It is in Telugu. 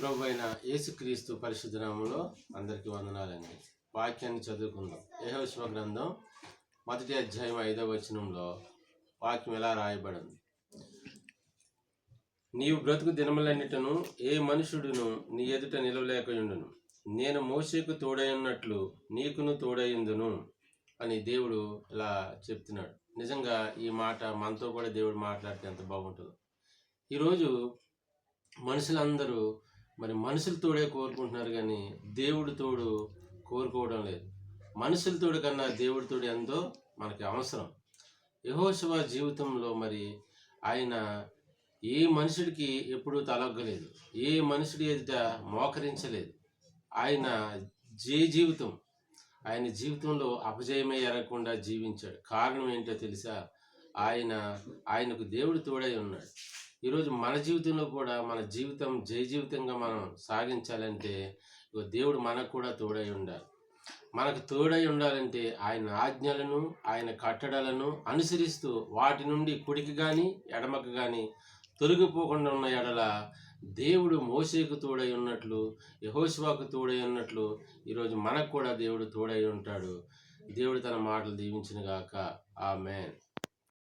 ప్రభు అయిన యేసుక్రీస్తు పరిశుద్ధనామంలో అందరికీ వందనాలండి. వాక్యాన్ని చదువుకుందాం. యహోశివ గ్రంథం మొదటి అధ్యాయం ఐదవ వచనంలో వాక్యం ఎలా రాయబడింది? నీవు బ్రతుకు దినములన్నిటను ఏ మనుషుడును నీ ఎదుట నిలవలేకయుండును. నేను మోసేకు తోడైనట్లు నీకును తోడైందును అని దేవుడు ఇలా చెప్తున్నాడు. నిజంగా ఈ మాట మనతో కూడా దేవుడు మాట్లాడితే ఎంత బాగుంటుందో. ఈరోజు మనుషులందరూ మరి మనుషుల తోడే కోరుకుంటున్నారు కానీ దేవుడి తోడు కోరుకోవడం లేదు. మనుషుల తోడు కన్నా దేవుడి తోడు ఎంతో మనకి అవసరం. యహోశివ జీవితంలో మరి ఆయన ఏ మనుషుడికి ఎప్పుడూ తలొగ్గలేదు. ఏ మనుషుడి ఎదుట మోకరించలేదు. ఆయన జే జీవితం ఆయన జీవితంలో అపజయమే ఎరగకుండా జీవించాడు. కారణం ఏంటో తెలుసా? ఆయన ఆయనకు దేవుడు తోడై ఉన్నాడు. ఈరోజు మన జీవితంలో కూడా మన జీవితం జయ జీవితంగా మనం సాగించాలంటే ఇగో దేవుడు మనకు కూడా తోడై ఉండాలి. మనకు తోడై ఉండాలంటే ఆయన ఆజ్ఞలను ఆయన కట్టడలను అనుసరిస్తూ వాటి నుండి కుడికి కానీ ఎడమకు కానీ తొలగిపోకుండా ఉన్న ఎడల దేవుడు మోసేకు తోడై ఉన్నట్లు యహోశివాకు తోడై ఉన్నట్లు ఈరోజు మనకు కూడా దేవుడు తోడై ఉంటాడు. దేవుడు తన మాటలు దీవించిన గాక ఆమెన్.